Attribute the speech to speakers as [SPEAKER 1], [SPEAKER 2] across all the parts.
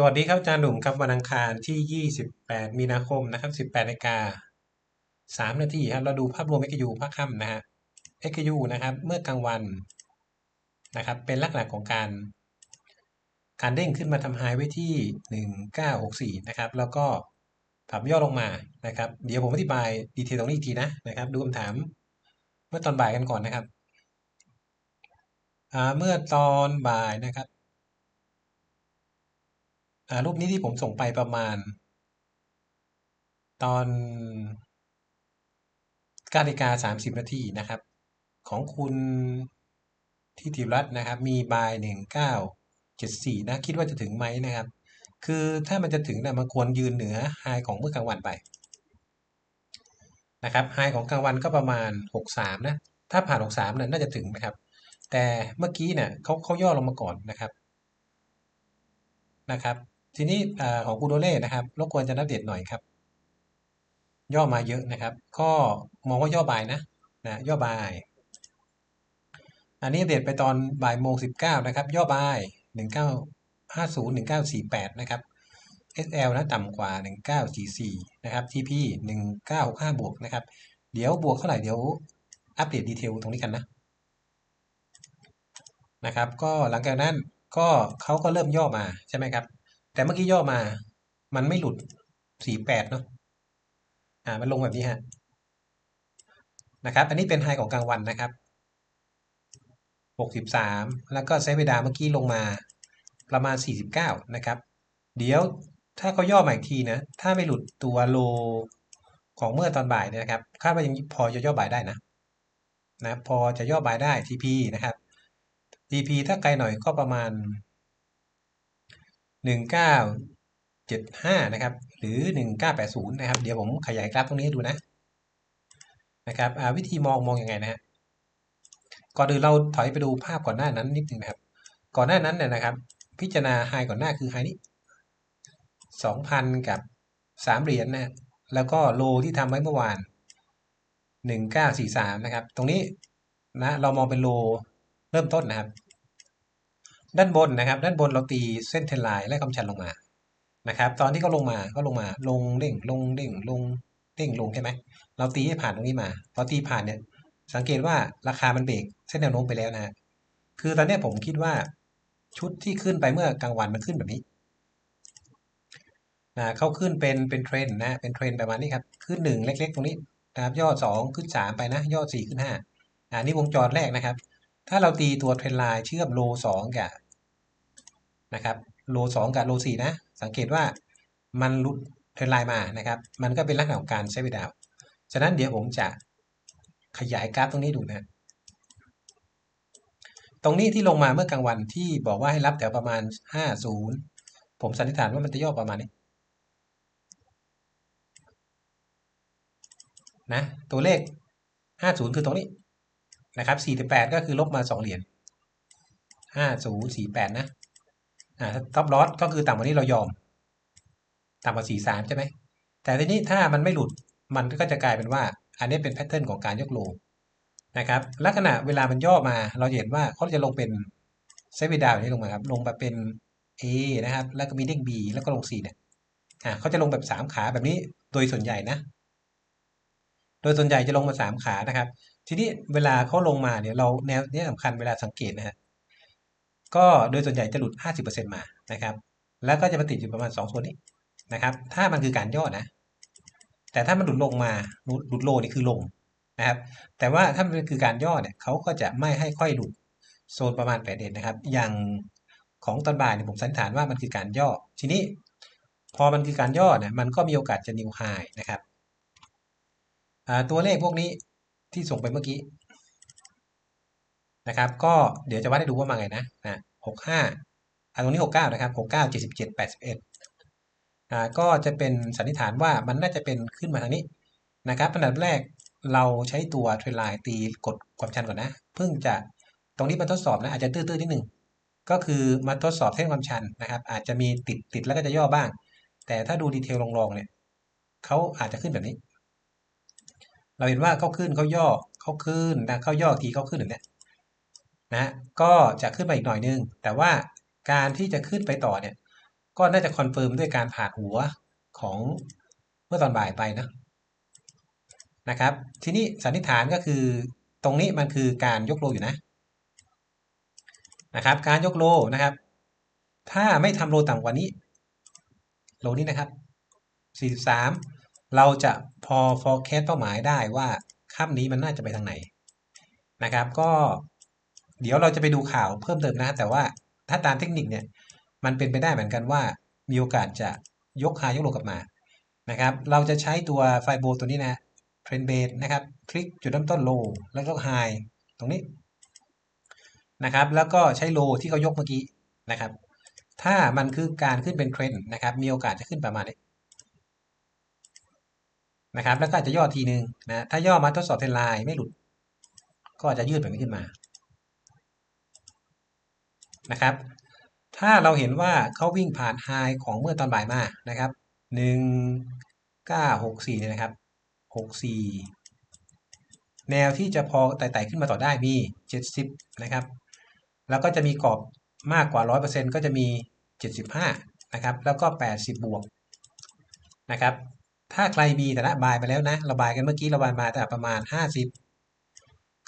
[SPEAKER 1] สวัสดีครับอาจารย์หนุ่มครับวันอังคารที่ 28 มีนาคมนะครับ 18นาฬิกา3นาทีครับเราดูภาพรวม XU ภาคค่ำนะฮะ XU นะครับ เมื่อกลางวันนะครับ เป็นลักษณะของการ การเด้งขึ้นมาทำไฮไว้ที่ 1964 นะครับ แล้วก็ปรับย่อลงมานะครับ เดี๋ยวผมอธิบายดีเทลตรงนี้อีกทีนะนะครับ ดูคำถาม เมื่อตอนบ่ายกันก่อนนะครับเมื่อตอนบ่ายนะครับ รูปนี้ที่ผมส่งไปประมาณ ตอน9นาฬิกา30 นาทีนะครับ ของคุณทิติรัตน์นะครับ มีบาย1974 นะ คิดว่าจะถึงไหมนะครับ คือถ้ามันจะถึงเนี่ยมันควรยืนเหนือไฮของเมื่อกลางวันไปนะครับไฮของกลางวันก็ประมาณ 63 นะ ถ้าผ่าน 63เนี่ยน่าจะถึงนะครับ แต่เมื่อกี้เนี่ยเขาเขาย่อลงมาก่อนนะครับนะครับ ทีนี้ของกูโดเล่นะครับรบกวนจะนับเดตหน่อยครับ ย่อมาเยอะนะครับ ก็มองว่าย่อบายนะนะย่อบาย อันนี้เดตไปตอนบ่ายโมงสิบเก้านะครับ ย่อบายหนึ่งเก้าห้าศูนย์หนึ่งเก้าสี่แปดนะครับ SL นะต่ำกว่าหนึ่งเก้าสี่สี่นะครับ TP หนึ่งเก้าห้าบวกนะครับ เดี๋ยวบวกเท่าไหร่เดี๋ยวอัปเดตดีเทลตรงนี้กันนะ นะครับ ก็หลังจากนั้นก็เขาก็เริ่มย่อมาใช่ไหมครับ แต่เมื่อกี้ย่อมา มันไม่หลุดสี่แปดเนาะอ่ามันลงแบบนี้ฮะนะครับ อันนี้เป็นไฮของกลางวันนะครับหกสิบสามแล้วก็ไซเวดาเมื่อกี้ลงมาประมาณสี่สิบเก้านะครับ เดี๋ยวถ้าเขาย่อมาอีกทีนะ ถ้าไม่หลุดตัวโลของเมื่อตอนบ่ายเนี่ยนะครับ คาดว่ายังพอจะย่อบ่ายได้นะนะ พอจะย่อบ่ายได้ TP นะครับ TP ถ้าไกลหน่อยก็ประมาณ 1975 นะครับ หรือ 1980 นะครับ เดี๋ยวผมขยายกราฟตรงนี้ดูนะ นะครับวิธีมองมองอยังไงนะฮะ ก่อนอื่นเราถอยไปดูภาพก่อนหน้านั้นนิดนึงนะครับ ก่อนหน้านั้นเนี่ยนะครับ พิจารณาไฮก่อนหน้าคือไฮนี้ 2,000 กับ 3 เหรียญนนะแล้วก็โลที่ทำไว้เมื่อวาน 1943 นะครับ ตรงนี้นะเรามองเป็นโลเริ่มต้นนะครับ ด้านบนนะครับ ด้านบนเราตีเส้นเทนไลน์และคำชันลงมานะครับ ตอนที่เขาลงมาก็ลงมาลงเด้งลงเด้งลงเด้งลงใช่ไหมเราตีให้ผ่านตรงนี้มาพอตีผ่านเนี่ย สังเกตว่าราคามันเบรกเส้นแนวโน้มไปแล้วนะคือตอนนี้ผมคิดว่าชุดที่ขึ้นไปเมื่อกลางวันมันขึ้นแบบนี้นะเข้าขึ้นเป็นเป็นเทรนนะเป็นเทรนประมาณนี้ครับขึ้นหนึ่งเล็ก ๆ ตรงนี้นะครับยอดสองขึ้นสามไปนะยอดสี่ขึ้นห้าอันนี้วงจรแรกนะครับ ถ้าเราตีตัวเทรนไลน์เชื่อมโลสองกับนะครับโลสองกับโลสี่นะ สังเกตว่ามันลุดเทรนไลน์มานะครับ มันก็เป็นลักษณะของการใช้เวลาฉะนั้นเดี๋ยวผมจะขยายกราฟตรงนี้ดูนะ ตรงนี้ที่ลงมาเมื่อกลางวันที่บอกว่าให้รับแถวประมาณ 50 ผมสันนิษฐานว่ามันจะย่อประมาณนี้นะตัวเลข 50 คือตรงนี้ นะครับ48 ก็คือลบมา 2 เหรียญ5048 นะอ่าท็อปลอสก็คือต่ำกว่านี้เรายอม ต่ำกว่า 43 ใช่ไหม แต่ทีนี้ถ้ามันไม่หลุดมันก็จะกลายเป็นว่า อันนี้เป็นแพทเทิร์นของการยกโลนะครับลักษณะเวลามันย่อมาเราเห็นว่าเขาจะลงเป็นเซฟดาวนี้ลงมาครับ ลงแบบเป็น A นะครับ แล้วก็มีเด้ง B แล้วก็ลง C เนี่ยอ่าเขาจะลงแบบ3ขาแบบนี้โดยส่วนใหญ่นะ โดยส่วนใหญ่จะลงมา3ขานะครับ ทีนี้เวลาเขาลงมาเนี่ยเราแนวนี้สำคัญเวลาสังเกตนะฮะก็โดยส่วนใหญ่จะหลุด 50%มานะครับ แล้วก็จะมาติดอยู่ประมาณ2โซนนี้นะครับ ถ้ามันคือการย่อนะ แต่ถ้ามันหลุดลงมาหลุดโลนี่คือลงนะครับ แต่ว่าถ้ามันคือการย่อเนี่ยเขาก็จะไม่ให้ค่อยหลุดโซนประมาณ8เดนนะครับ อย่างของตอนบ่ายเนี่ยผมสันนิษฐานว่ามันคือการย่อ ทีนี้พอมันคือการย่อเนี่ยมันก็มีโอกาสจะนิวไฮนะครับตัวเลขพวกนี้ ที่ส่งไปเมื่อกี้นะครับ ก็เดี๋ยวจะวัดให้ดูว่ามาไงนะนะหกห้าตรงนี้หกเก้านะครับหกเก้าเจ็ดสิบเจ็ดแปดสิบเอ็ดอ่าก็จะเป็นสันนิษฐานว่ามันน่าจะเป็นขึ้นมาทางนี้นะครับอันดับแรกเราใช้ตัวเทรนไลน์ตีกดความชันก่อนนะ เพิ่งจะตรงนี้มาทดสอบนะอาจจะตื้อๆนิดหนึ่งก็คือมาทดสอบเส้นความชันนะครับ อาจจะมีติดติดแล้วก็จะย่อบ้าง แต่ถ้าดูดีเทลลองๆเนี่ยเขาอาจจะขึ้นแบบนี้ เราเห็นว่าเขาขึ้นเขาย่อเขาขึ้นนะเขาย่อทีเขาขึ้นอย่างนี้นะก็จะขึ้นมาอีกหน่อยนึง แต่ว่าการที่จะขึ้นไปต่อเนี่ย ก็น่าจะคอนเฟิร์มด้วยการผ่านหัวของเมื่อตอนบ่ายไปนะนะครับ ทีนี้สันนิษฐานก็คือตรงนี้มันคือการยกโลอยู่นะนะครับ การยกโลนะครับ ถ้าไม่ทำโลต่ำกว่านี้ โลนี้นะครับ 43 เราจะพอ forecast เป้าหมายได้ว่าค่ำนี้มันน่าจะไปทางไหนนะครับ ก็เดี๋ยวเราจะไปดูข่าวเพิ่มเติมนะ แต่ว่าถ้าตามเทคนิคเนี่ยมันเป็นไปได้เหมือนกันว่า มีโอกาสจะยกคายกโลกลับมานะครับ เราจะใช้ตัวไฟโบตัวนี้นะเทรนเบสนะครับ คลิกจุดเริ่มต้นโลแล้วก็ไฮตรงนี้นะครับ แล้วก็ใช้โลที่เขายกเมื่อกี้นะครับ ถ้ามันคือการขึ้นเป็นเทรนนะครับ มีโอกาสจะขึ้นประมาณนี้ นะครับ แล้วก็จะย่อทีนึงนะถ้าย่อมาทดสอบเทนไลน์ไม่หลุด ก็จะยืดแบบนี้ขึ้นมานะครับ ถ้าเราเห็นว่าเขาวิ่งผ่านไฮของเมื่อตอนบ่ายมานะครับหนึ่งเก้าหกสี่เนี่ยนะครับหกสี่แนวที่จะพอไต่ๆขึ้นมาต่อได้มีเจ็ดสิบนะครับ แล้วก็จะมีกรอบมากกว่าร้อยเปอร์เซ็นก็จะมีเจ็ดสิบห้านะครับ แล้วก็แปดสิบบวกนะครับ ถ้าใครมีแต่ละบายไปแล้วนะระบายกันเมื่อกี้ระบายมาแต่ประมาณห้าสิบ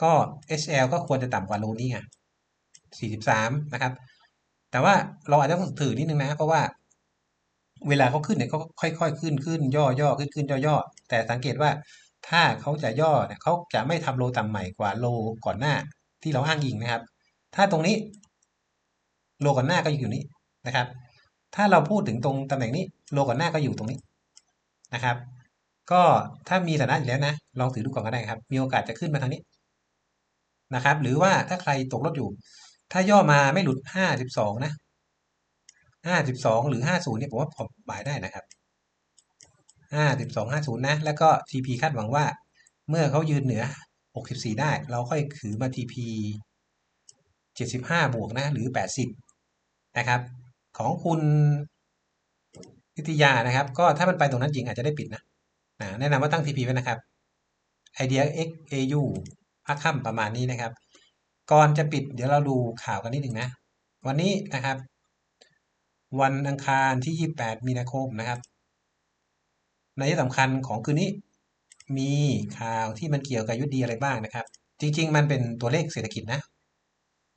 [SPEAKER 1] ก็ SL ก็ควรจะต่ำกว่าโลนี้ไง43 นะครับ แต่ว่าเราอาจจะต้องถือนิดนึงนะ เพราะว่าเวลาเขาขึ้นเนี่ยเขาค่อยๆ ขึ้นขึ้นย่อย่อขึ้นขึ้นย่อย่อแต่สังเกตว่าถ้าเขาจะย่อเนี่ยเขาจะไม่ทำโลต่ำใหม่กว่าโลก่อนหน้าที่เราอ้างอิงนะครับ ถ้าตรงนี้ โลก่อนหน้าก็อยู่นี้นะครับ ถ้าเราพูดถึงตรงตำแหน่งนี้ โลก่อนหน้าก็อยู่ตรงนี้ นะครับ ก็ถ้ามีฐานะอยู่แล้วนะ ลองถือดูก่อนก็ได้ครับ มีโอกาสจะขึ้นมาทางนี้นะครับ หรือว่าถ้าใครตกรถอยู่ ถ้าย่อมาไม่หลุดห้าสิบสองนะห้าสิบสองหรือห้าศูนย์เนี่ยผมว่าผมบายได้นะครับห้าสิบสองห้าศูนย์นะ แล้วก็ TP คาดหวังว่า เมื่อเขายืนเหนือหกสิบสี่ได้ เราค่อยถือมา TP เจ็ดสิบห้าบวกนะ หรือแปดสิบนะครับ ของคุณ พิทยานะครับ ก็ถ้ามันไปตรงนั้นจริงอาจจะได้ปิดนะนะแนะนำว่าตั้ง TP ไว้นะครับไอเดีย XAU พักค่ำประมาณนี้นะครับ ก่อนจะปิดเดี๋ยวเราดูข่าวกันนิดหนึ่งนะ วันนี้นะครับ วันอังคารที่ 28 มีนาคมนะครับในที่สำคัญของคืนนี้มีข่าวที่มันเกี่ยวกับยุทธดีอะไรบ้างนะครับ จริง ๆ มันเป็นตัวเลขเศรษฐกิจนะ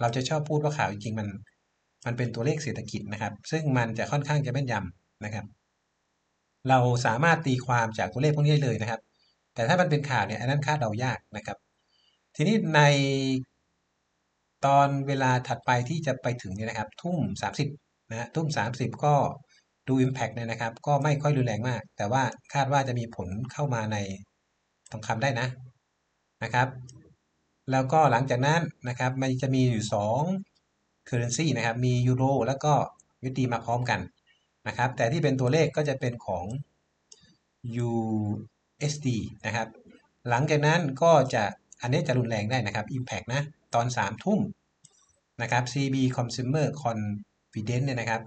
[SPEAKER 1] เราจะชอบพูดว่าข่าวจริงๆมัน มันเป็นตัวเลขเศรษฐกิจนะครับ ซึ่งมันจะค่อนข้างจะแม่นยำ นะครับ เราสามารถตีความจากตัวเลขพวกนี้ได้เลยนะครับ แต่ถ้ามันเป็นข่าวเนี่ยอันนั้นคาดเดายากนะครับ ทีนี้ในตอนเวลาถัดไปที่จะไปถึงเนี่ยนะครับ ทุ่ม 30นะฮะทุ่ม 30 ก็ดู Impact เนี่ยนะครับ ก็ไม่ค่อยรุนแรงมาก แต่ว่าคาดว่าจะมีผลเข้ามาในทองคำได้นะนะครับ แล้วก็หลังจากนั้นนะครับ มันจะมีอยู่2 currency นะครับ มียูโรแล้วก็วิตีมาพร้อมกัน นะครับ แต่ที่เป็นตัวเลขก็จะเป็นของ USD นะครับ หลังจากนั้นก็จะอันนี้จะรุนแรงได้นะครับ Impact นะ ตอน 3 ทุ่มนะครับ CB Consumer Confidence เนี่ยนะครับ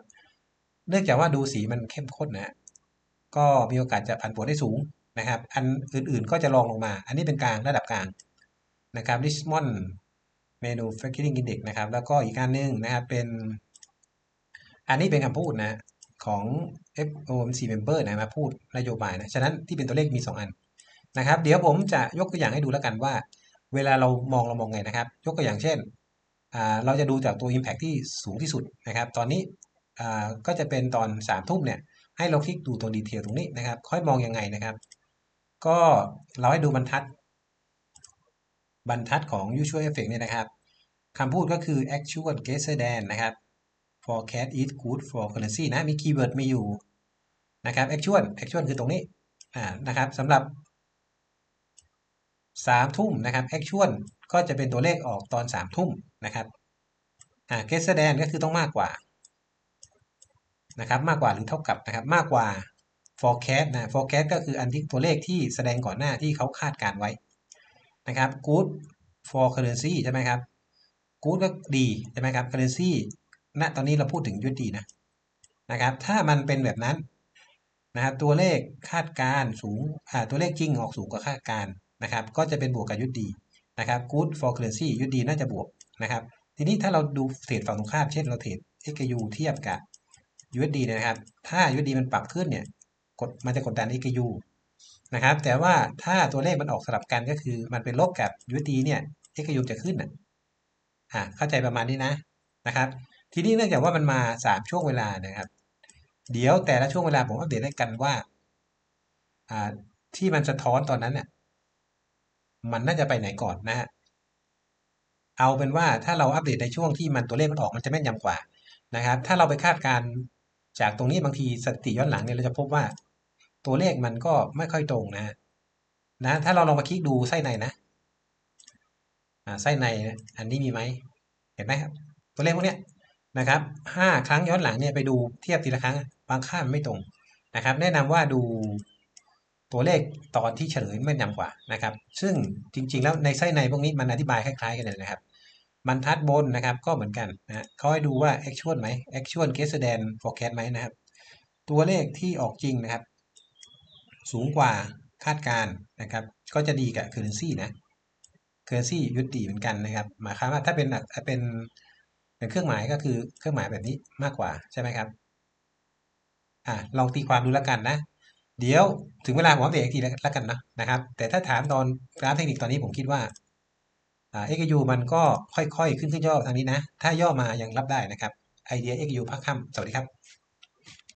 [SPEAKER 1] เนื่องจากว่าดูสีมันเข้มข้นนะ ก็มีโอกาสจะผันผวนได้สูงนะครับ อันอื่นๆก็จะลองลงมา อันนี้เป็นกลางระดับกลางนะครับ Richmond Manufacturing Index นะครับ แล้วก็อีกการนึงนะครับเป็น อันนี้เป็นคำพูดนะ ของ FOMC member นะมาพูดนโยบายนะฉะนั้นที่เป็นตัวเลขมี 2 อันนะครับ เดี๋ยวผมจะยกตัวอย่างให้ดูแล้วกันว่า เวลาเรามองเรามองไงนะครับ ยกตัวอย่างเช่น เราจะดูจากตัว Impact ที่สูงที่สุดนะครับ ตอนนี้ก็จะเป็นตอน3ามทุ่มเนี่ยให้เราคลิกดูตัวดีเทลตรงนี้นะครับ ค่อยมองยังไงนะครับ ก็เราให้ดูบรรทัด บรรทัดของ usual effect เนี่ยนะครับคำพูดก็คือ actual greater than นะครับ forecast is good for currency นะ มีคีย์เวิร์ดมีอยู่นะครับ actual actual คือตรงนี้นะครับสำหรับสามทุ่มนะครับแอคชวลก็จะเป็นตัวเลขออกตอนสามทุ่มนะครับอ่าเกสแดนก็คือต้องมากกว่านะครับมากกว่าหรือเท่ากับนะครับมากกว่า forecast นะ forecast ก็คืออันที่ตัวเลขที่แสดงก่อนหน้าที่เขาคาดการไว้นะครับ good for currency ใช่ไหมครับ good ก็ดีใช่ไหมครับ currency ณตอนนี้เราพูดถึงยุดดีนะนะครับ ถ้ามันเป็นแบบนั้นนะครับตัวเลขคาดการสูงอ่าตัวเลขจริงออกสูงกว่าคาดการนะครับ ก็จะเป็นบวกกับยุดดีนะครับ good for currency ยุดดีน่าจะบวกนะครับ ทีนี้ถ้าเราดูเทรดฝั่งตรงข้ามเช่นเราเทรด XU เทียบกับ USD เนี่ยนะครับ ถ้า USD มันปรับขึ้นเนี่ยกดมันจะกดดัน XU นะครับ แต่ว่าถ้าตัวเลขมันออกสลับกันก็คือมันเป็นลบกับ USD เนี่ย XU จะขึ้นอะอ่าเข้าใจประมาณนี้นะนะครับ ทีนี้เนื่องจากว่ามันมาสามช่วงเวลานะครับ เดี๋ยวแต่ละช่วงเวลาผมอัปเดตให้กันว่าอ่าที่มันสะท้อนตอนนั้นเนี่ยมันน่าจะไปไหนก่อนนะฮะเอาเป็นว่าถ้าเราอัปเดตในช่วงที่มันตัวเลขมันออกมันจะแม่นยำกว่านะครับ ถ้าเราไปคาดการจากตรงนี้บางทีสติย้อนหลังเนี่ยเราจะพบว่า ตัวเลขมันก็ไม่ค่อยตรงนะฮะนะ ถ้าเราลองมาคลิกดูไส้ในนะอ่าไส้ในอันนี้มีไหมเห็นไหมครับ ตัวเลขพวกเนี้ย นะครับห้าครั้งย้อนหลังเนี่ยไปดูเทียบทีละครั้งบางค่ามันไม่ตรงนะครับ แนะนำว่าดูตัวเลขตอนที่เฉลยแม่นยำกว่านะครับ ซึ่งจริงๆ แล้วในไส้ในพวกนี้มันอธิบายคล้ายๆ กันเลยนะครับมันทัดบนนะครับก็เหมือนกันนะเขาให้ดูว่า actual ไหม actual greater than forecast ไหมนะครับ ตัวเลขที่ออกจริงนะครับ สูงกว่าคาดการนะครับ ก็จะดีกับ currency นะ currency ยุติเหมือนกันนะครับหมายความว่าถ้าเป็นเป็น เป็นเครื่องหมายก็คือเครื่องหมายแบบนี้มากกว่าใช่ไหมครับอ่าลองตีความดูแล้วกันนะ เดี๋ยวถึงเวลาผมอัปเดตอีกทีแล้วกันนะนะครับ แต่ถ้าถามตอนกราฟเทคนิคตอนนี้ผมคิดว่าอ่า XU มันก็ค่อยๆ ขึ้นขึ้นย่อทางนี้นะ ถ้าย่อมายังรับได้นะครับไอเดีย XU พักค่ำสวัสดีครับ